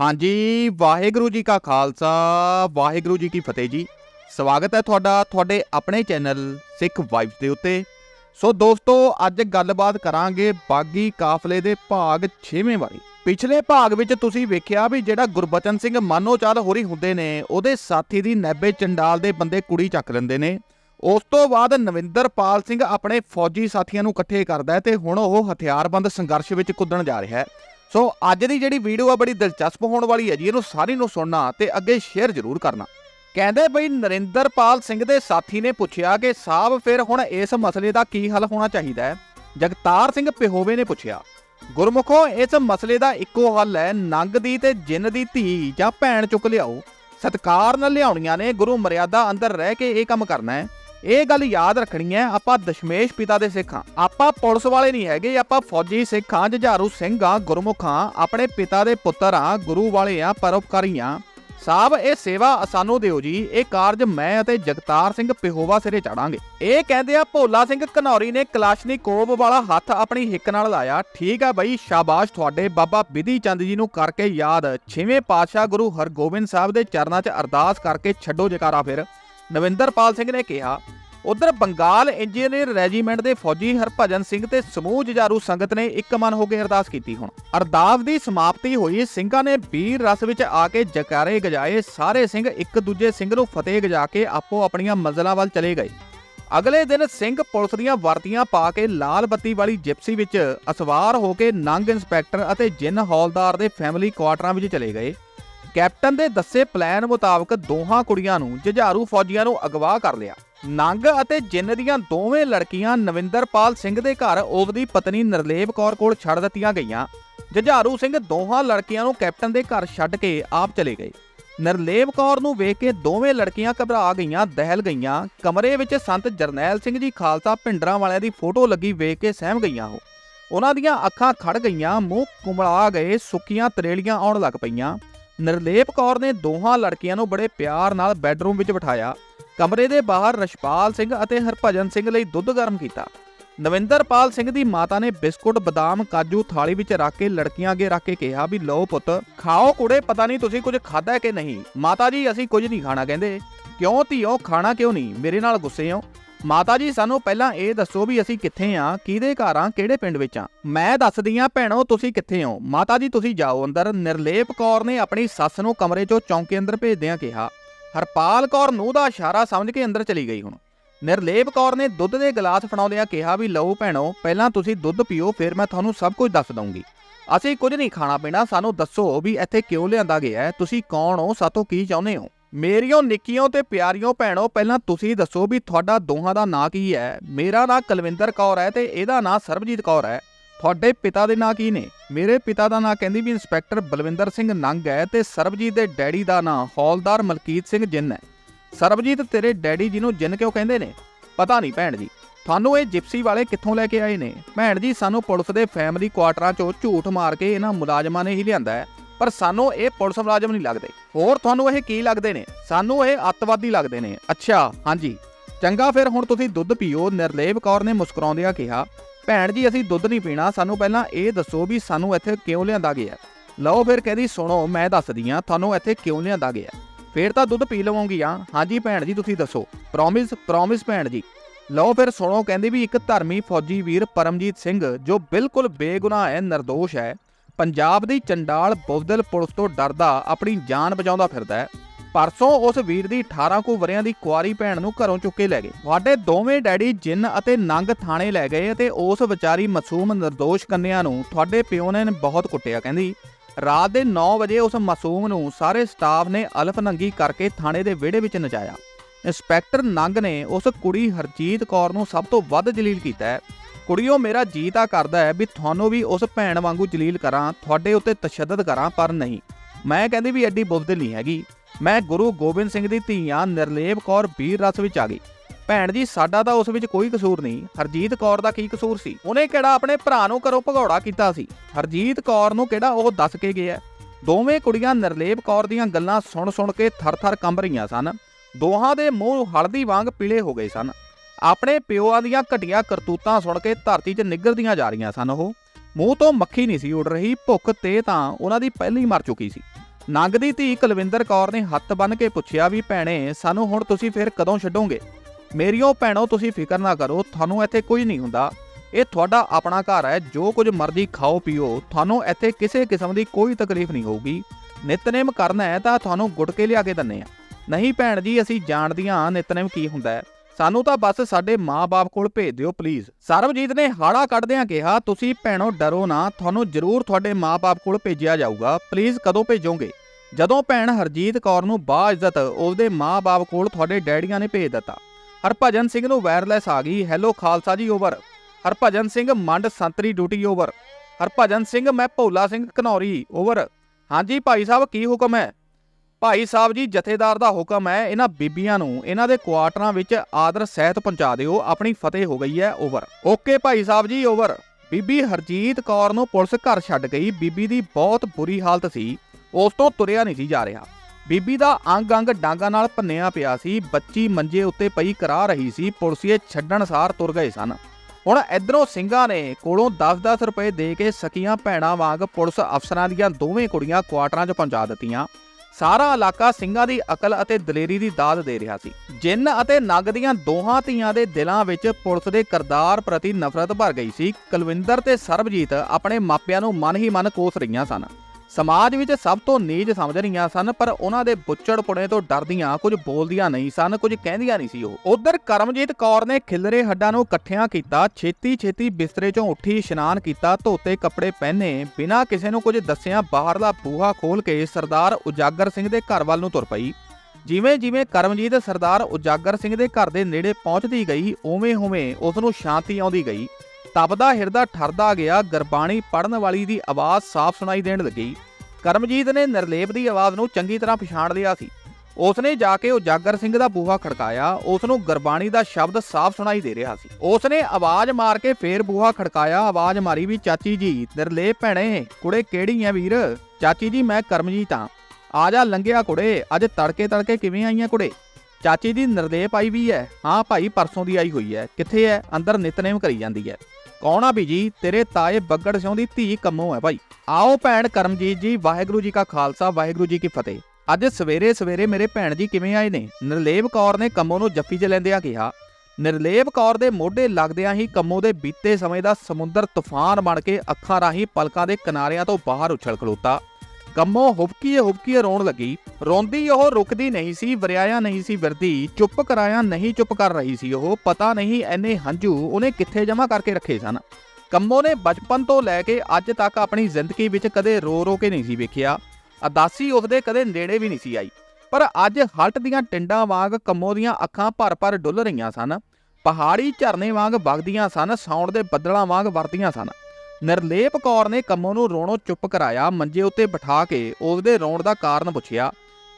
ਹਾਂਜੀ, ਵਾਹਿਗੁਰੂ ਜੀ ਕਾ ਖਾਲਸਾ, ਵਾਹਿਗੁਰੂ ਜੀ ਕੀ ਫਤਿਹ ਜੀ। ਸਵਾਗਤ ਹੈ ਤੁਹਾਡਾ, ਤੁਹਾਡੇ ਆਪਣੇ ਚੈਨਲ ਸਿੱਖ ਵਾਈਬਸ ਦੇ ਉੱਤੇ। ਸੋ ਦੋਸਤੋ, ਅੱਜ ਗੱਲਬਾਤ ਕਰਾਂਗੇ ਬਾਗੀ ਕਾਫਲੇ ਦੇ ਭਾਗ 6ਵੇਂ ਬਾਰੇ। ਪਿਛਲੇ ਭਾਗ ਵਿੱਚ ਤੁਸੀਂ ਵੇਖਿਆ ਵੀ ਜਿਹੜਾ ਗੁਰਬਚਨ ਸਿੰਘ ਮਾਨੋਚਾਲ ਹੋਰੀ ਹੁੰਦੇ ਨੇ, ਉਹਦੇ ਸਾਥੀ ਦੀ ਨੈਬੇ ਚੰਡਾਲ ਦੇ ਬੰਦੇ ਕੁੜੀ ਚੱਕ ਲੈਂਦੇ ਨੇ। ਉਸ ਤੋਂ ਬਾਅਦ ਨਵਿੰਦਰਪਾਲ ਸਿੰਘ ਆਪਣੇ ਫੌਜੀ ਸਾਥੀਆਂ ਨੂੰ ਇਕੱਠੇ ਕਰਦਾ ਹੈ ਤੇ ਹੁਣ ਉਹ ਹਥਿਆਰਬੰਦ ਸੰਘਰਸ਼ ਵਿੱਚ ਕੁੱਦਣ ਜਾ ਰਿਹਾ ਹੈ। ਸੋ ਅੱਜ ਦੀ ਜਿਹੜੀ ਵੀਡੀਓ ਆ ਬੜੀ ਦਿਲਚਸਪ ਹੋਣ ਵਾਲੀ ਹੈ ਜੀ, ਇਹਨੂੰ ਸਾਰੀ ਨੂੰ ਸੁਣਨਾ ਤੇ ਅੱਗੇ ਸ਼ੇਅਰ ਜ਼ਰੂਰ ਕਰਨਾ। ਕਹਿੰਦੇ ਬਈ ਨਰਿੰਦਰਪਾਲ ਸਿੰਘ ਦੇ ਸਾਥੀ ਨੇ ਪੁੱਛਿਆ ਕਿ ਸਾਹਿਬ, ਫਿਰ ਹੁਣ ਇਸ ਮਸਲੇ ਦਾ ਕੀ ਹੱਲ ਹੋਣਾ ਚਾਹੀਦਾ ਹੈ? ਜਗਤਾਰ ਸਿੰਘ ਪਿਹੋਵੇ ਨੇ ਪੁੱਛਿਆ, ਗੁਰਮੁਖੋ, ਇਸ ਮਸਲੇ ਦਾ ਇੱਕੋ ਹੱਲ ਹੈ, ਨੰਗ ਦੀ ਤੇ ਜਿੰਨ ਦੀ ਧੀ ਜਾਂ ਭੈਣ ਚੁੱਕ ਲਿਆਓ। ਸਤਕਾਰ ਨਾਲ ਲਿਆਉਣੀਆਂ ਨੇ, ਗੁਰੂ ਮਰਿਆਦਾ ਅੰਦਰ ਰਹਿ ਕੇ ਇਹ ਕੰਮ ਕਰਨਾ ਹੈ। ਇਹ ਗੱਲ ਯਾਦ ਰੱਖਣੀ ਹੈ, ਆਪਾਂ ਦਸ਼ਮੇਸ਼ ਪਿਤਾ ਦੇ ਸਿੱਖ ਹਾਂ। ਆਪਾਂ ਪੁਲਿਸ ਵਾਲੇ ਨਹੀਂ ਹੈਗੇ, ਆਪਾਂ ਫੌਜੀ ਸਿੱਖ ਹਾਂ, ਜੁਝਾਰੂ ਸਿੰਘ ਹਾਂ, ਗੁਰਮੁਖ ਹਾਂ, ਆਪਣੇ ਪਿਤਾ ਦੇ ਪੁੱਤਰ ਹਾਂ, ਗੁਰੂ ਵਾਲੇ ਹਾਂ, ਪਰਉਪਕਾਰੀ ਹਾਂ। ਸਾਹਿਬ ਇਹ ਸੇਵਾ ਸਾਨੂੰ ਦਿਓ ਜੀ, ਇਹ ਕਾਰਜ ਮੈਂ ਅਤੇ ਜਗਤਾਰ ਸਿੰਘ ਪਿਹੋਵਾ ਸਿਰੇ ਚੜਾਂਗੇ। ਇਹ ਕਹਿੰਦੇ ਆ, ਭੋਲਾ ਸਿੰਘ ਘਨੌਰੀ ਨੇ ਕਲਾਸ਼ਨੀਕੋਵ ਵਾਲਾ ਹੱਥ ਆਪਣੀ ਹਿੱਕ ਨਾਲ ਲਾਇਆ। ਠੀਕ ਆ ਬਈ, ਸ਼ਾਬਾਸ਼ ਤੁਹਾਡੇ, ਬਾਬਾ ਬਿਧੀ ਚੰਦ ਜੀ ਨੂੰ ਕਰਕੇ ਯਾਦ। ਛੇਵੇਂ ਪਾਤਸ਼ਾਹ ਗੁਰੂ ਹਰਗੋਬਿੰਦ ਸਾਹਿਬ ਦੇ ਚਰਨਾਂ 'ਚ ਅਰਦਾਸ ਕਰਕੇ ਛੱਡੋ ਜਕਾਰਾ ਫਿਰ। ਨਵਿੰਦਰਪਾਲ ਸਿੰਘ ਨੇ ਕਿਹਾ ਉਧਰ ਬੰਗਾਲ ਇੰਜੀਨੀਅਰ ਰੈਜੀਮੈਂਟ ਦੇ ਫੌਜੀ ਹਰਭਜਨ ਸਿੰਘ ਤੇ ਸਮੂਹ ਜੁਝਾਰੂ ਸੰਗਤ ਨੇ ਇੱਕ ਮਨ ਹੋ ਕੇ ਅਰਦਾਸ ਕੀਤੀ ਹੁਣ। ਅਰਦਾਸ ਦੀ ਸਮਾਪਤੀ ਹੋਈ, ਸਿੰਘਾਂ ਨੇ ਵੀਰ ਰਸ ਵਿੱਚ ਆ ਕੇ ਜਕਾਰੇ ਗਜਾਏ, ਸਾਰੇ ਸਿੰਘ ਇੱਕ ਦੂਜੇ ਸਿੰਘ ਨੂੰ ਫਤਿਹ ਗਜਾ ਕੇ ਆਪੋ ਆਪਣੀਆਂ ਮੰਜ਼ਲਾਂ ਵੱਲ ਚਲੇ ਗਏ। ਅਗਲੇ ਦਿਨ ਸਿੰਘ ਪੁਲਿਸ ਦੀਆਂ ਵਰਦੀਆਂ ਪਾ ਕੇ ਲਾਲ ਬੱਤੀ ਵਾਲੀ ਜਿਪਸੀ ਵਿੱਚ ਅਸਵਾਰ ਹੋ ਕੇ ਨੰਗ ਇੰਸਪੈਕਟਰ ਅਤੇ ਜਿੰਨ ਹੌਲਦਾਰ ਦੇ ਫੈਮਿਲੀ ਕੁਆਟਰਾਂ ਵਿੱਚ ਚਲੇ ਗਏ। ਕੈਪਟਨ ਦੇ ਦੱਸੇ ਪਲਾਨ ਮੁਤਾਬਕ ਦੋਹਾਂ ਕੁੜੀਆਂ ਨੂੰ ਜੁਝਾਰੂ ਫੌਜੀਆਂ ਨੂੰ ਅਗਵਾ ਕਰ ਲਿਆ। ਨੰਗ ਅਤੇ ਜਿੰਨ ਦੀਆਂ ਦੋਵੇਂ ਲੜਕੀਆਂ ਨਵਿੰਦਰਪਾਲ ਸਿੰਘ ਦੇ ਘਰ ਉਹਦੀ ਪਤਨੀ ਨਰਲੇਵ ਕੌਰ ਕੋਲ ਛੱਡ ਦਿੱਤੀਆਂ ਗਈਆਂ। ਜਝਾਰੂ ਸਿੰਘ ਦੋਹਾਂ ਲੜਕੀਆਂ ਨੂੰ ਕੈਪਟਨ ਦੇ ਘਰ ਛੱਡ ਕੇ ਆਪ ਚਲੇ ਗਏ। ਨਰਲੇਵ ਕੌਰ ਨੂੰ ਵੇਖ ਕੇ ਦੋਵੇਂ ਲੜਕੀਆਂ ਘਬਰਾ ਗਈਆਂ, ਦਹਿਲ ਗਈਆਂ। ਕਮਰੇ ਵਿੱਚ ਸੰਤ ਜਰਨੈਲ ਸਿੰਘ ਜੀ ਖਾਲਸਾ ਭਿੰਡਰਾਂ ਵਾਲਿਆਂ ਦੀ ਫੋਟੋ ਲੱਗੀ ਵੇਖ ਕੇ ਸਹਿਮ ਗਈਆਂ ਉਹ। ਉਹਨਾਂ ਦੀਆਂ ਅੱਖਾਂ ਖੜ ਗਈਆਂ, ਮੂੰਹ ਕੁਮਲਾ ਗਏ, ਸੁੱਕੀਆਂ ਤਰੇਲੀਆਂ ਆਉਣ ਲੱਗ ਪਈਆਂ। ਨਰਲੇਪ ਕੌਰ ਨੇ ਦੋਹਾਂ ਲੜਕੀਆਂ ਨੂੰ ਬੜੇ ਪਿਆਰ ਨਾਲ ਬੈੱਡਰੂਮ ਵਿੱਚ ਬਿਠਾਇਆ। ਕਮਰੇ ਦੇ ਬਾਹਰ ਰਸ਼ਪਾਲ ਸਿੰਘ ਅਤੇ ਹਰਭਜਨ ਸਿੰਘ ਲਈ ਦੁੱਧ ਗਰਮ ਕੀਤਾ। ਨਵਿੰਦਰਪਾਲ ਸਿੰਘ ਦੀ ਮਾਤਾ ਨੇ ਬਿਸਕੁਟ, ਬਦਾਮ, ਕਾਜੂ ਥਾਲੀ ਵਿੱਚ ਰੱਖ ਕੇ ਲੜਕੀਆਂ ਅੱਗੇ ਰੱਖ ਕੇ ਕਿਹਾ ਵੀ ਲਓ ਪੁੱਤ, ਖਾਓ ਕੁੜੇ, ਪਤਾ ਨਹੀਂ ਤੁਸੀਂ ਕੁਝ ਖਾਦਾ ਕਿ ਨਹੀਂ। ਮਾਤਾ ਜੀ, ਅਸੀਂ ਕੁਝ ਨਹੀਂ ਖਾਣਾ ਕਹਿੰਦੇ। ਕਿਉਂ ਧੀਓ, ਖਾਣਾ ਕਿਉਂ ਨਹੀਂ? ਮੇਰੇ ਨਾਲ ਗੁੱਸੇ ਹੋ। ਮਾਤਾ ਜੀ, ਸਾਨੂੰ ਪਹਿਲਾਂ ਇਹ ਦੱਸੋ ਵੀ ਅਸੀਂ ਕਿੱਥੇ ਆ, ਕਿਹਦੇ ਘਰ ਆ, ਕਿਹੜੇ ਪਿੰਡ ਵਿੱਚ ਆ? ਮੈਂ ਦੱਸਦੀ ਆ, ਭੈਣੋ, ਤੁਸੀਂ ਕਿੱਥੇ ਹੋ? ਮਾਤਾ ਜੀ, ਤੁਸੀਂ ਜਾਓ ਅੰਦਰ। ਨਿਰਲੇਪ ਕੌਰ ਨੇ ਆਪਣੀ ਸੱਸ ਨੂੰ ਕਮਰੇ 'ਚੋਂ ਚੌਂਕੇ ਅੰਦਰ ਭੇਜਦਿਆਂ ਕਿਹਾ। ਹਰਪਾਲ ਕੌਰ ਨੂੰ ਦਾ ਇਸ਼ਾਰਾ ਸਮਝ ਕੇ ਅੰਦਰ ਚਲੀ ਗਈ ਹੁਣ। ਨਿਰਲੇਪ ਕੌਰ ਨੇ ਦੁੱਧ ਦੇ ਗਲਾਸ ਫੜਾਉਂਦਿਆਂ ਕਿਹਾ ਵੀ, ਲਓ ਭੈਣੋ, ਪਹਿਲਾਂ ਤੁਸੀਂ ਦੁੱਧ ਪੀਓ, ਫਿਰ ਮੈਂ ਤੁਹਾਨੂੰ ਸਭ ਕੁਝ ਦੱਸ ਦਊਂਗੀ। ਅਸੀਂ ਕੁਝ ਨਹੀਂ ਖਾਣਾ ਪੀਣਾ, ਸਾਨੂੰ ਦੱਸੋ ਵੀ ਇੱਥੇ ਕਿਉਂ ਲਿਆਂਦਾ ਗਿਆ ਹੈ, ਤੁਸੀਂ ਕੌਣ ਹੋ ਸਾਤੋਂ ਕੀ ਚਾਹੁੰਦੇ ਹੋ? ਮੇਰੀਓ, ਨਿੱਕੀਓ ਤੇ ਪਿਆਰੀਓ ਭੈਣੋ, ਪਹਿਲਾਂ ਤੁਸੀਂ ਦੱਸੋ ਵੀ ਤੁਹਾਡਾ ਦੋਹਾਂ ਦਾ ਨਾਂ ਕੀ ਹੈ? ਮੇਰਾ ਨਾਂ ਕੁਲਵਿੰਦਰ ਕੌਰ ਹੈ ਤੇ ਇਹਦਾ ਨਾਂ ਸਰਬਜੀਤ ਕੌਰ ਹੈ। ਤੁਹਾਡੇ ਪਿਤਾ ਦੇ ਨਾਂ ਕੀ ਨੇ? ਮੇਰੇ ਪਿਤਾ ਦਾ ਨਾਂ ਕਹਿੰਦੀ ਵੀ ਇੰਸਪੈਕਟਰ ਬਲਵਿੰਦਰ ਸਿੰਘ ਨੰਗ ਹੈ ਤੇ ਸਰਬਜੀਤ ਦੇ ਡੈਡੀ ਦਾ ਨਾਂ ਹੌਲਦਾਰ ਮਲਕੀਤ ਸਿੰਘ ਜਿੰਨ ਹੈ। ਸਰਬਜੀਤ ਤੇਰੇ ਡੈਡੀ ਜੀ ਨੂੰ ਜਿੰਨ ਕਿਉਂ ਕਹਿੰਦੇ ਨੇ? ਪਤਾ ਨਹੀਂ ਭੈਣ ਜੀ। ਤੁਹਾਨੂੰ ਇਹ ਜਿਪਸੀ ਵਾਲੇ ਕਿੱਥੋਂ ਲੈ ਕੇ ਆਏ ਨੇ? ਭੈਣ ਜੀ, ਸਾਨੂੰ ਪੁਲਿਸ ਦੇ ਫੈਮਿਲੀ ਕੁਆਟਰਾਂ 'ਚੋਂ ਝੂਠ ਮਾਰ ਕੇ ਇਹਨਾਂ ਮੁਲਾਜ਼ਮਾਂ ਨੇ ਹੀ ਲਿਆਂਦਾ ਹੈ, ਪਰ ਸਾਨੂੰ ਇਹ ਪੁਲਿਸ ਮੁਲਾਜ਼ਮ ਨਹੀਂ ਲੱਗਦੇ। ਹੋਰ ਤੁਹਾਨੂੰ ਇਹ ਕੀ ਲੱਗਦੇ ਨੇ? ਸਾਨੂੰ ਇਹ ਅੱਤਵਾਦੀ ਲੱਗਦੇ ਨੇ। ਅੱਛਾ, ਹਾਂਜੀ। ਚੰਗਾ ਫਿਰ ਹੁਣ ਤੁਸੀਂ ਦੁੱਧ ਪੀਓ ਨਿਰਲੇਵ ਕੌਰ ਨੇ ਮੁਸਕਰਾਉਂਦਿਆਂ ਕਿਹਾ ਭੈਣ ਜੀ, ਅਸੀਂ ਦੁੱਧ ਨਹੀਂ ਪੀਣਾ। ਸਾਨੂੰ ਪਹਿਲਾਂ ਇਹ ਦੱਸੋ ਵੀ ਸਾਨੂੰ ਇੱਥੇ ਕਿਉਂ ਲਿਆਂਦਾ ਗਿਆ ਲਓ ਫਿਰ ਕਹਿੰਦੀ, ਸੁਣੋ, ਮੈਂ ਦੱਸਦੀ ਆ ਤੁਹਾਨੂੰ ਇੱਥੇ ਕਿਉਂ ਲਿਆਂਦਾ ਗਿਆ ਫੇਰ ਤਾਂ ਦੁੱਧ ਪੀ ਲਵਾਂਗੀ ਆ ਹਾਂਜੀ ਭੈਣ ਜੀ, ਤੁਸੀਂ ਦੱਸੋ। ਪ੍ਰੋਮਿਸ ਪ੍ਰੋਮਿਸ ਭੈਣ ਜੀ। ਲਓ ਫਿਰ ਸੁਣੋ, ਕਹਿੰਦੀ ਵੀ ਇੱਕ ਧਰਮੀ ਫੌਜੀ ਵੀਰ ਪਰਮਜੀਤ ਸਿੰਘ, ਜੋ ਬਿਲਕੁਲ ਬੇਗੁਨਾਹ ਹੈ, ਨਿਰਦੋਸ਼ ਹੈ, ਪੰਜਾਬ ਦੀ ਚੰਡਾਲ ਬੁਜ਼ਦਲ ਪੁਲਿਸ ਤੋਂ ਡਰਦਾ, ਆਪਣੀ ਜਾਨ ਬਚਾਉਂਦਾ ਫਿਰਦਾ ਹੈ। ਪਰਸੋਂ ਉਸ ਵੀਰ ਦੀ 18 ਕੁ ਵਰਿਆਂ ਦੀ ਕੁਆਰੀ ਭੈਣ ਨੂੰ ਘਰੋਂ ਚੁੱਕ ਕੇ ਲੈ ਗਏ। ਤੁਹਾਡੇ ਦੋਵੇਂ ਡੈਡੀ ਜਿੰਨ ਅਤੇ ਨੰਗ ਥਾਣੇ ਲੈ ਗਏ ਅਤੇ ਉਸ ਵਿਚਾਰੀ ਮਾਸੂਮ ਨਿਰਦੋਸ਼ ਕੰਨਿਆ ਨੂੰ ਤੁਹਾਡੇ ਪਿਓ ਨੇ ਬਹੁਤ ਕੁੱਟਿਆ, ਕਹਿੰਦੀ। ਰਾਤ ਦੇ 9 ਵਜੇ ਉਸ ਮਾਸੂਮ ਨੂੰ ਸਾਰੇ ਸਟਾਫ ਨੇ ਅਲਫ ਨੰਗੀ ਕਰਕੇ ਥਾਣੇ ਦੇ ਵਿਹੜੇ ਵਿੱਚ ਨਚਾਇਆ। ਇੰਸਪੈਕਟਰ ਨੰਗ ਨੇ ਉਸ ਕੁੜੀ ਹਰਜੀਤ ਕੌਰ ਨੂੰ ਸਭ ਤੋਂ ਵੱਧ ਜਲੀਲ ਕੀਤਾ ਹੈ। ਕੁੜੀਓ, ਮੇਰਾ ਜੀ ਤਾਂ ਕਰਦਾ ਹੈ ਵੀ ਤੁਹਾਨੂੰ ਵੀ ਉਸ ਭੈਣ ਵਾਂਗੂ ਜਲੀਲ ਕਰਾਂ, ਤੁਹਾਡੇ ਉੱਤੇ ਤਸ਼ੱਦਦ ਕਰਾਂ, ਪਰ ਨਹੀਂ। ਮੈਂ ਕਹਿੰਦੀ ਵੀ ਐਡੀ ਬੁੱਧ ਨਹੀਂ ਹੈਗੀ। ਮੈਂ ਗੁਰੂ ਗੋਬਿੰਦ ਸਿੰਘ ਦੀ ਧੀਆਂ ਨਿਰਲੇਪ ਕੌਰ ਵੀਰ ਰਸ ਵਿੱਚ ਆ ਗਈ। ਭੈਣ ਜੀ, ਸਾਡਾ ਤਾਂ ਉਸ ਵਿੱਚ ਕੋਈ ਕਸੂਰ ਨਹੀਂ। ਹਰਜੀਤ ਕੌਰ ਦਾ ਕੀ ਕਸੂਰ ਸੀ? ਉਹਨੇ ਕਿਹੜਾ ਆਪਣੇ ਭਰਾ ਨੂੰ ਘਰੋਂ ਭਗੌੜਾ ਕੀਤਾ ਸੀ? ਹਰਜੀਤ ਕੌਰ ਨੂੰ ਕਿਹੜਾ ਉਹ ਦੱਸ ਕੇ ਗਿਆ? ਦੋਵੇਂ ਕੁੜੀਆਂ ਨਿਰਲੇਪ ਕੌਰ ਦੀਆਂ ਗੱਲਾਂ ਸੁਣ ਸੁਣ ਕੇ ਥਰ-ਥਰ ਕੰਬ ਰਹੀਆਂ ਸਨ। ਦੋਹਾਂ ਦੇ ਮੂੰਹ ਹਲਦੀ ਵਾਂਗ ਪੀਲੇ ਹੋ ਗਏ ਸਨ। ਆਪਣੇ ਪਿਓਆਂ ਦੀਆਂ ਘਟੀਆਂ ਕਰਤੂਤਾਂ ਸੁਣ ਕੇ ਧਰਤੀ 'ਚ ਨਿੱਗਰਦੀਆਂ ਜਾ ਰਹੀਆਂ ਸਨ ਉਹ। ਮੂੰਹ ਤੋਂ ਮੱਖੀ ਨਹੀਂ ਸੀ ਉੱਡ ਰਹੀ, ਭੁੱਖ ਤੇ ਤਾਂ ਉਹਨਾਂ ਦੀ ਪਹਿਲੀ ਮਰ ਚੁੱਕੀ ਸੀ। ਨੰਗ ਦੀ ਧੀ ਕੁਲਵਿੰਦਰ ਕੌਰ ਨੇ ਹੱਥ ਬੰਨ ਕੇ ਪੁੱਛਿਆ ਵੀ, ਭੈਣੇ, ਸਾਨੂੰ ਹੁਣ ਤੁਸੀਂ ਫਿਰ ਕਦੋਂ ਛੱਡੋਗੇ? ਮੇਰੀਓ ਭੈਣੋ, ਤੁਸੀਂ ਫਿਕਰ ਨਾ ਕਰੋ, ਤੁਹਾਨੂੰ ਇੱਥੇ ਕੁਝ ਨਹੀਂ ਹੁੰਦਾ। ਇਹ ਤੁਹਾਡਾ ਆਪਣਾ ਘਰ ਹੈ, ਜੋ ਕੁਝ ਮਰਜ਼ੀ ਖਾਓ, ਪੀਓ। ਤੁਹਾਨੂੰ ਇੱਥੇ ਕਿਸੇ ਕਿਸਮ ਦੀ ਕੋਈ ਤਕਲੀਫ ਨਹੀਂ ਹੋਊਗੀ। ਨਿਤਨੇਮ ਕਰਨਾ ਹੈ ਤਾਂ ਤੁਹਾਨੂੰ ਗੁਟਕੇ ਲਿਆ ਕੇ ਦਿੰਨੇ ਆ ਨਹੀਂ ਭੈਣ ਜੀ, ਅਸੀਂ ਜਾਣਦੀਆਂ ਨਿਤਨੇਮ ਕੀ ਹੁੰਦਾ ਹੈ। ਸਾਨੂੰ ਤਾਂ ਬਸ ਸਾਡੇ ਮਾਪੇ ਕੋਲ ਭੇਜ ਦਿਓ ਪਲੀਜ਼ ਸਰਬਜੀਤ ਨੇ ਹਾੜਾ ਕੱਢਦਿਆਂ ਕਿਹਾ, ਤੁਸੀਂ ਭੈਣੋ, ਡਰੋ ਨਾ। ਤੁਹਾਨੂੰ ਜ਼ਰੂਰ ਤੁਹਾਡੇ ਮਾਪੇ ਕੋਲ ਭੇਜਿਆ ਜਾਊਗਾ। ਪਲੀਜ਼ ਕਦੋਂ ਭੇਜੋਗੇ? ਜਦੋਂ ਭੈਣ ਹਰਜੀਤ ਕੌਰ ਨੂੰ ਬਾ ਇੱਜ਼ਤ, ਉਹਦੇ ਮਾਪੇ ਕੋਲ ਤੁਹਾਡੇ ਡੈਡੀਆਂ ਨੇ ਭੇਜ ਦਿੱਤਾ। ਹਰਭਜਨ ਸਿੰਘ ਨੂੰ ਵਾਇਰਲੈਸ ਆ ਗਈ, ਹੈਲੋ ਖਾਲਸਾ ਜੀ ਓਵਰ ਹਰਭਜਨ ਸਿੰਘ ਮੰਡ ਸੰਤਰੀ ਡਿਊਟੀ ਓਵਰ ਹਰਭਜਨ ਸਿੰਘ, ਮੈਂ ਭੋਲਾ ਸਿੰਘ, ਘਨੌਰੀ ਓਵਰ ਹਾਂਜੀ ਭਾਈ ਸਾਹਿਬ, ਕੀ ਹੁਕਮ ਹੈ? ਭਾਈ ਸਾਹਿਬ ਜੀ, ਜਥੇਦਾਰ ਦਾ ਹੁਕਮ ਹੈ, ਇਹਨਾਂ ਬੀਬੀਆਂ ਨੂੰ, ਇਹਨਾਂ ਦੇ ਕੁਆਟਰਾਂ ਵਿੱਚ ਆਦਰ ਸਹਿਤ ਪਹੁੰਚਾ ਦਿਓ, ਆਪਣੀ ਫਤਿਹ ਹੋ ਗਈ ਹੈ, over. Okay Bhai Sahib ji, over. ਬੀਬੀ ਹਰਜੀਤ ਕੌਰ ਨੂੰ ਪੁਲਿਸ ਘਰ ਛੱਡ ਗਈ, ਬੀਬੀ ਦੀ ਬਹੁਤ ਬੁਰੀ ਹਾਲਤ ਸੀ, ਉਸ ਤੋਂ ਤੁਰਿਆ ਨਹੀਂ ਸੀ ਜਾ ਰਿਹਾ। ਬੀਬੀ ਦਾ ਅੰਗ ਅੰਗ ਡਾਂਗਾ ਨਾਲ ਭੰਨਿਆ ਪਿਆ ਸੀ, ਬੱਚੀ ਮੰਜੇ ਉੱਤੇ ਪਈ ਕਰਾ ਰਹੀ ਸੀ, ਪੁਲਿਸੀਏ ਛੱਡਣ ਸਾਰ ਤੁਰ ਗਏ ਸਨ। ਹੁਣ ਇਧਰੋਂ ਸਿੰਘਾਂ ਨੇ ਕੋਲੋਂ 10-10 ਰੁਪਏ ਦੇ ਕੇ ਸਕੀਆਂ ਭੈਣਾਂ ਵਾਂਗ ਪੁਲਿਸ ਅਫਸਰਾਂ ਦੀਆਂ ਦੋਵੇਂ ਕੁੜੀਆਂ ਕੁਆਟਰਾਂ 'ਚ ਪਹੁੰਚਾ ਦਿੱਤੀਆਂ। ਸਾਰਾ ਇਲਾਕਾ ਸਿੰਘਾਂ ਦੀ ਅਕਲ ਅਤੇ ਦਲੇਰੀ ਦੀ ਦਾਦ ਦੇ ਰਿਹਾ ਸੀ। ਜਿੰਨ ਅਤੇ ਨਗ ਦੀਆਂ ਦੋਹਾਂ ਧੀਆਂ ਦੇ ਦਿਲਾਂ ਵਿੱਚ ਪੁਲਿਸ ਦੇ ਕਰਦਾਰ ਪ੍ਰਤੀ ਨਫ਼ਰਤ ਭਰ ਗਈ ਸੀ। ਕੁਲਵਿੰਦਰ ਤੇ ਸਰਬਜੀਤ ਆਪਣੇ ਮਾਪਿਆਂ ਨੂੰ ਮਨ ਹੀ ਮਨ ਕੋਸ ਰਹੀਆਂ ਸਨ। ਸਮਾਜ ਵਿੱਚ ਸਭ ਤੋਂ ਨੀਚ ਸਮਝ ਰਹੀਆਂ ਸਨ, ਪਰ ਉਹਨਾਂ ਦੇ ਬੁੱਚੜ ਬੁੱਚੜਪੁਣੇ ਤੋਂ ਡਰਦੀਆਂ, ਕੁਝ ਬੋਲਦੀਆਂ ਨਹੀਂ ਸਨ, ਕੁਝ ਕਹਿੰਦੀਆਂ ਨਹੀਂ ਸੀ ਉਹ। ਉਧਰ ਕਰਮਜੀਤ ਕੌਰ ਨੇ ਖਿਲਰੇ ਹੱਡਾਂ ਨੂੰ ਇਕੱਠਿਆਂ ਕੀਤਾ ਛੇਤੀ ਛੇਤੀ ਬਿਸਤਰੇ 'ਚੋਂ ਉੱਠੀ ਇਸ਼ਨਾਨ ਕੀਤਾ, ਧੋਤੇ ਕੱਪੜੇ ਪਹਿਨੇ, ਬਿਨਾਂ ਕਿਸੇ ਨੂੰ ਕੁਝ ਦੱਸਿਆਂ ਬਾਹਰਲਾ ਬੂਹਾ ਖੋਲ ਕੇ ਸਰਦਾਰ ਉਜਾਗਰ ਸਿੰਘ ਦੇ ਘਰ ਵੱਲ ਨੂੰ ਤੁਰ ਪਈ। ਜਿਵੇਂ ਜਿਵੇਂ ਕਰਮਜੀਤ ਸਰਦਾਰ ਉਜਾਗਰ ਸਿੰਘ ਦੇ ਘਰ ਦੇ ਨੇੜੇ ਪਹੁੰਚਦੀ ਗਈ ਓਵੇਂ-ਓਵੇਂ ਉਸ ਨੂੰ ਸ਼ਾਂਤੀ ਆਉਂਦੀ ਗਈ। ਤਪਦਾ ਹਿਰਦਾ ਠਰਦਾ ਗਿਆ, ਗੁਰਬਾਣੀ ਪੜਨ ਵਾਲੀ ਦੀ ਆਵਾਜ਼ ਸਾਫ਼ ਸੁਣਾਈ ਦੇਣ ਲੱਗੀ। ਕਰਮਜੀਤ ਨੇ ਨਿਰਲੇਪ ਦੀ ਆਵਾਜ਼ ਨੂੰ ਚੰਗੀ ਤਰ੍ਹਾਂ ਪਛਾਣ ਲਿਆ ਸੀ। ਉਸਨੇ ਜਾ ਕੇ ਉਜਾਗਰ ਸਿੰਘ ਦਾ ਬੂਹਾ ਖੜਕਾਇਆ ਉਸ ਨੂੰ ਗਰਬਾਣੀ ਦਾ ਸ਼ਬਦ ਸਾਫ਼ ਸੁਣਾਈ ਦੇ ਰਿਹਾ ਸੀ। ਉਸਨੇ ਆਵਾਜ਼ ਮਾਰ ਕੇ ਫੇਰ ਬੂਹਾ ਖੜਕਾਇਆ, ਆਵਾਜ਼ ਮਾਰੀ ਵੀ, ਚਾਚੀ ਜੀ, ਨਿਰਲੇਪ ਭੈਣੇ, ਕੁੜੇ ਕਿਹੜੀ ਐ ਵੀਰ? ਚਾਚੀ ਜੀ, ਮੈਂ ਕਰਮਜੀਤ ਆ। ਆ ਜਾ ਲੰਘਿਆ ਕੁੜੇ, ਅੱਜ ਤੜਕੇ ਤੜਕੇ ਕਿਵੇਂ ਆਈਆਂ ਕੁੜੇ? ਚਾਚੀ ਦੀ ਨਿਰਲੇਪ ਆਈ ਵੀ ਹੈ ਹਾਂ ਭਾਈ, ਪਰਸੋਂ ਦੀ ਆਈ ਹੋਈ ਹੈ ਕਿੱਥੇ ਹੈ ਅੰਦਰ ਨਿਤਨੇਮ ਕਰੀ ਜਾਂਦੀ ਹੈ ਕੌਣਾ ਆ ਬੀਜੀ ਤੇਰੇ ਤਾਏ ਬੱਗੜ ਸਿਉਂ ਦੀ ਧੀ ਕੰਮੋਂ ਹੈ ਭਾਈ ਆਓ ਭੈਣ ਕਰਮਜੀਤ ਜੀ, ਵਾਹਿਗੁਰੂ ਜੀ ਕਾ ਖਾਲਸਾ, ਵਾਹਿਗੁਰੂ ਜੀ ਕੀ ਫਤਿਹ। ਅੱਜ ਸਵੇਰੇ ਸਵੇਰੇ ਮੇਰੇ ਭੈਣ ਜੀ ਕਿਵੇਂ ਆਏ ਨੇ? ਨਿਰਲੇਪ ਕੌਰ ਨੇ ਕੰਮੋਂ ਨੂੰ ਜੱਫੀ 'ਚ ਲੈਂਦਿਆਂ ਕਿਹਾ। ਨਿਰਲੇਪ ਕੌਰ ਦੇ ਮੋਢੇ ਲੱਗਦਿਆਂ ਹੀ ਕੰਮੋਂ ਦੇ ਬੀਤੇ ਸਮੇਂ ਦਾ ਸਮੁੰਦਰ ਤੂਫਾਨ ਬਣ ਕੇ ਅੱਖਾਂ ਰਾਹੀਂ ਪਲਕਾਂ ਦੇ ਕਿਨਾਰਿਆਂ ਤੋਂ ਬਾਹਰ ਉਛਲ ਖਲੋਤਾ। ਕੰਮੋਂ ਹੁਬਕੀਏ ਹੁਬਕੀਏ ਰੋਣ ਲੱਗੀ। ਰੋਂਦੀ ਉਹ ਰੁਕਦੀ ਨਹੀਂ ਸੀ, ਵਰਿਆਇਆ ਨਹੀਂ ਸੀ ਵਰਦੀ ਚੁੱਪ ਕਰਾਇਆ ਨਹੀਂ ਚੁੱਪ ਕਰ ਰਹੀ ਸੀ ਉਹ, ਪਤਾ ਨਹੀਂ ਐਨੇ ਹੰਝੂ ਉਹਨੇ ਕਿੱਥੇ ਜਮ੍ਹਾਂ ਕਰਕੇ ਰੱਖੇ ਸਨ। ਕੰਮੋ ਨੇ ਬਚਪਨ ਤੋਂ ਲੈ ਕੇ ਅੱਜ ਤੱਕ ਆਪਣੀ ਜ਼ਿੰਦਗੀ ਵਿੱਚ ਕਦੇ ਰੋ ਰੋ ਕੇ ਨਹੀਂ ਸੀ ਵੇਖਿਆ। ਅਦਾਸੀ ਉਸਦੇ ਕਦੇ ਨੇੜੇ ਵੀ ਨਹੀਂ ਸੀ ਆਈ। ਪਰ ਅੱਜ ਹਲਟ ਦੀਆਂ ਟਿੰਡਾਂ ਵਾਂਗ ਕੰਮੋ ਦੀਆਂ ਅੱਖਾਂ ਭਰ-ਭਰ ਡੁੱਲ ਰਹੀਆਂ ਸਨ। ਪਹਾੜੀ ਝਰਨੇ ਵਾਂਗ ਵਗਦੀਆਂ ਸਨ, ਸੌਣ ਦੇ ਬੱਦਲਾਂ ਵਾਂਗ ਵਰਦੀਆਂ ਸਨ। ਨਿਰਲੇਪ ਕੌਰ ਨੇ ਕੰਮੋਂ ਨੂੰ ਰੋਣੋਂ ਚੁੱਪ ਕਰਾਇਆ, ਮੰਜੇ ਉੱਤੇ ਬਿਠਾ ਕੇ ਉਸਦੇ ਰੋਣ ਦਾ ਕਾਰਨ ਪੁੱਛਿਆ,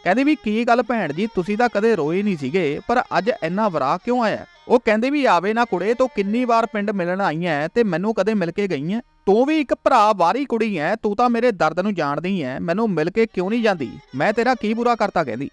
ਕਹਿੰਦੀ ਵੀ ਕੀ ਗੱਲ ਭੈਣ ਜੀ, ਤੁਸੀਂ ਤਾਂ ਕਦੇ ਰੋਏ ਨਹੀਂ ਸੀਗੇ, ਪਰ ਅੱਜ ਇੰਨਾ ਵਰਾ ਕਿਉਂ ਆਇਆ? ਉਹ ਕਹਿੰਦੇ ਵੀ, ਆਵੇ ਨਾ ਕੁੜੇ, ਤੂੰ ਕਿੰਨੀ ਵਾਰ ਪਿੰਡ ਮਿਲਣ ਆਈ ਐ ਤੇ ਮੈਨੂੰ ਕਦੇ ਮਿਲ ਕੇ ਗਈ ਐ? ਤੂੰ ਵੀ ਇੱਕ ਭਰਾ ਵਾਰੀ ਕੁੜੀ ਐ, ਤੂੰ ਤਾਂ ਮੇਰੇ ਦਰਦ ਨੂੰ ਜਾਣਦੀ ਐ, ਮੈਨੂੰ ਮਿਲ ਕੇ ਕਿਉਂ ਨਹੀਂ ਜਾਂਦੀ? ਮੈਂ ਤੇਰਾ ਕੀ ਬੁਰਾ ਕਰਤਾ? ਕਹਿੰਦੀ।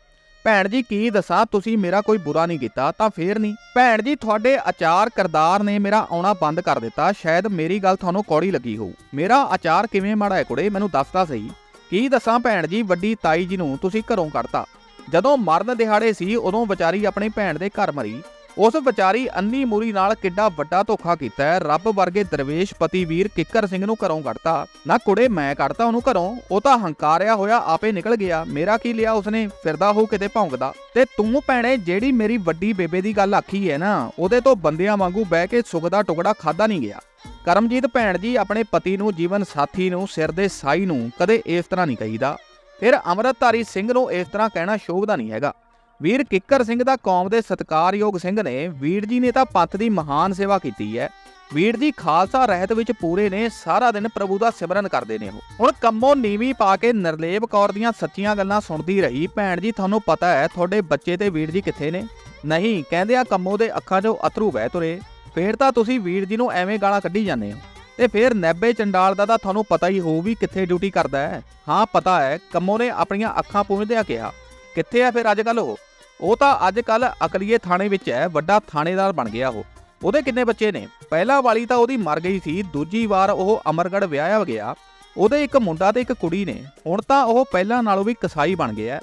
ਭੈਣ ਜੀ, ਕੀ ਦੱਸਾਂ, ਤੁਸੀਂ ਮੇਰਾ ਕੋਈ ਬੁਰਾ ਨਹੀਂ ਕੀਤਾ, ਤਾਂ ਫੇਰ ਨਹੀਂ। ਭੈਣ ਜੀ, ਤੁਹਾਡੇ ਆਚਾਰ ਕਰਦਾਰ ਨੇ ਮੇਰਾ ਆਉਣਾ ਬੰਦ ਕਰ ਦਿੱਤਾ, ਸ਼ਾਇਦ ਮੇਰੀ ਗੱਲ ਤੁਹਾਨੂੰ ਕੌੜੀ ਲੱਗੀ ਹੋਊ। ਮੇਰਾ ਆਚਾਰ ਕਿਵੇਂ ਮਾੜਾ ਹੈ ਕੁੜੇ, ਮੈਨੂੰ ਦੱਸਦਾ ਸਹੀ। ਕੀ ਦੱਸਾਂ ਭੈਣ ਜੀ, ਵੱਡੀ ਤਾਈ ਜੀ ਨੂੰ ਤੁਸੀਂ ਘਰੋਂ ਕੱਢਤਾ। ਜਦੋਂ ਮਰਨ ਦਿਹਾੜੇ ਸੀ, ਉਦੋਂ ਵਿਚਾਰੀ ਆਪਣੀ ਭੈਣ ਦੇ ਘਰ ਮਰੀ। ਉਸ ਵਿਚਾਰੀ ਅੰਨੀ ਮੂਰੀ ਨਾਲ ਕਿੱਡਾ ਵੱਡਾ ਧੋਖਾ ਕੀਤਾ ਹੈ। ਰੱਬ ਵਰਗੇ ਦਰਵੇਸ਼ ਪਤੀ ਵੀਰ ਕਿੱਕਰ ਸਿੰਘ ਨੂੰ ਘਰੋਂ ਕੱਢਤਾ। ਨਾ ਕੁੜੇ ਮੈਂ ਕੱਢਤਾ ਉਹਨੂੰ ਘਰੋਂ, ਉਹ ਤਾਂ ਹੰਕਾਰਿਆ ਹੋਇਆ ਆਪੇ ਨਿਕਲ ਗਿਆ। ਮੇਰਾ ਕੀ ਲਿਆ ਉਸਨੇ? ਫਿਰਦਾ ਹੋ ਕਿਤੇ ਭੌਂਕਦਾ। ਤੇ ਤੂੰ ਭੈਣੇ, ਜਿਹੜੀ ਮੇਰੀ ਵੱਡੀ ਬੇਬੇ ਦੀ ਗੱਲ ਆਖੀ ਹੈ ਨਾ, ਉਹਦੇ ਤੋਂ ਬੰਦਿਆਂ ਵਾਂਗੂ ਬਹਿ ਕੇ ਸੁਖ ਦਾ ਟੁਕੜਾ ਖਾਦਾ ਨਹੀਂ ਗਿਆ। ਕਰਮਜੀਤ ਭੈਣ ਜੀ ਆਪਣੇ ਪਤੀ ਨੂੰ, ਜੀਵਨ ਸਾਥੀ ਨੂੰ, ਸਿਰ ਦੇ ਸਾਈ ਨੂੰ ਕਦੇ ਇਸ ਤਰ੍ਹਾਂ ਨਹੀਂ ਕਹੀਦਾ। ਫਿਰ ਅੰਮ੍ਰਿਤਧਾਰੀ ਸਿੰਘ ਨੂੰ ਇਸ ਤਰ੍ਹਾਂ ਕਹਿਣਾ ਸ਼ੋਭਦਾ ਨਹੀਂ ਹੈਗਾ। ਵੀਰ ਕਿੱਕਰ ਸਿੰਘ ਦਾ ਕੌਮ ਦੇ ਸਤਿਕਾਰਯੋਗ ਸਿੰਘ ਨੇ ਵੀਰ ਜੀ ਨੇ ਤਾਂ ਪੰਥ ਦੀ ਮਹਾਨ ਸੇਵਾ ਕੀਤੀ ਹੈ। ਵੀਰ ਜੀ ਖਾਲਸਾ ਰਹਿਤ ਵਿੱਚ ਪੂਰੇ ਨੇ, ਸਾਰਾ ਦਿਨ ਪ੍ਰਭੂ ਦਾ ਸਿਮਰਨ ਕਰਦੇ ਨੇ ਉਹ। ਹੁਣ ਕੰਮੋ ਨੀਵੀਂ ਪਾ ਕੇ ਨਰਲੇਬ ਕੌਰ ਦੀਆਂ ਸੱਚੀਆਂ ਗੱਲਾਂ ਸੁਣਦੀ ਰਹੀ, ਭੈਣ ਜੀ, ਤੁਹਾਨੂੰ ਪਤਾ ਹੈ ਤੁਹਾਡੇ ਬੱਚੇ ਤੇ ਵੀਰ ਜੀ ਕਿੱਥੇ ਨੇ? ਨਹੀਂ, ਕਹਿੰਦੇ ਆ ਕੰਮੋਂ ਦੇ ਅੱਖਾਂ 'ਚੋਂ ਅਥਰੂ ਵਹਿ ਤੁਰੇ। ਫੇਰ ਤਾਂ ਤੁਸੀਂ ਵੀਰ ਜੀ ਨੂੰ ਐਵੇਂ ਗਾਲਾਂ ਕੱਢੀ ਜਾਂਦੇ ਹੋ। ਤੇ ਫੇਰ ਨੈਬੇ ਚੰਡਾਲ ਦਾ ਤਾਂ ਤੁਹਾਨੂੰ ਪਤਾ ਹੀ ਹੋਊ ਵੀ ਕਿੱਥੇ ਡਿਊਟੀ ਕਰਦਾ ਹੈ। ਹਾਂ, ਪਤਾ ਹੈ, ਕੰਮੋ ਨੇ ਆਪਣੀਆਂ ਅੱਖਾਂ ਪੂੰਝਦਿਆਂ ਕਿਹਾ ਕਿੱਥੇ ਹੈ ਫਿਰ ਅੱਜ ਕੱਲ ਉਹ? ਉਹ ਤਾਂ ਅੱਜ ਕੱਲ ਅਕਲੀਏ ਥਾਣੇ ਵਿੱਚ ਹੈ, ਵੱਡਾ ਥਾਣੇਦਾਰ ਬਣ ਗਿਆ ਉਹ। ਉਹਦੇ ਕਿੰਨੇ ਬੱਚੇ ਨੇ? ਪਹਿਲਾ ਵਾਲੀ ਤਾਂ ਉਹਦੀ ਮਰ ਗਈ ਸੀ, ਦੂਜੀ ਵਾਰ ਉਹ ਅਮਰਗੜ ਵਿਆਹਿਆ ਗਿਆ। ਉਹਦੇ ਇੱਕ ਮੁੰਡਾ ਤੇ ਇੱਕ ਕੁੜੀ ਨੇ। ਹੁਣ ਤਾਂ ਉਹ ਪਹਿਲਾਂ ਨਾਲੋਂ ਵੀ ਕਸਾਈ ਬਣ ਗਿਆ।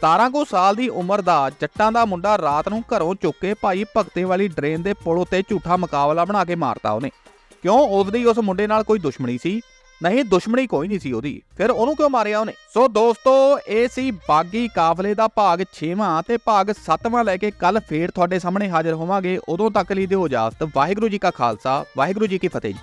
17 ਕੁ ਸਾਲ ਦੀ ਉਮਰ ਦਾ, ਜੱਟਾਂ ਦਾ ਮੁੰਡਾ ਰਾਤ ਨੂੰ ਘਰੋਂ ਚੁੱਕ ਕੇ ਭਾਈ ਭਗਤੇ ਵਾਲੀ ਡਰੇਨ ਦੇ ਪੁਲ ਉੱਤੇ ਝੂਠਾ ਮੁਕਾਬਲਾ ਬਣਾ ਕੇ ਮਾਰਤਾ ਉਹਨੇ। ਕਿਉਂ ਉਹਦੀ ਉਸ ਮੁੰਡੇ ਨਾਲ ਕੋਈ ਦੁਸ਼ਮਣੀ ਸੀ? ਨਹੀਂ, ਦੁਸ਼ਮਣੀ ਕੋਈ ਨਹੀਂ ਸੀ ਉਹਦੀ। ਫਿਰ ਉਹਨੂੰ ਕਿਉਂ ਮਾਰਿਆ ਉਹਨੇ? ਸੋ ਦੋਸਤੋ, ਇਹ ਸੀ ਬਾਗੀ ਕਾਫਲੇ ਦਾ ਭਾਗ 6ਵਾਂ ਤੇ ਭਾਗ 7ਵਾਂ ਲੈ ਕੇ ਕੱਲ ਫੇਰ ਤੁਹਾਡੇ ਸਾਹਮਣੇ ਹਾਜ਼ਰ ਹੋਵਾਂਗੇ। ਉਦੋਂ ਤੱਕ ਲਈ ਦਿਓ ਇਜਾਜ਼ਤ। ਵਾਹਿਗੁਰੂ ਜੀ ਕਾ ਖਾਲਸਾ, ਵਾਹਿਗੁਰੂ ਜੀ ਕੀ ਫਤਿਹ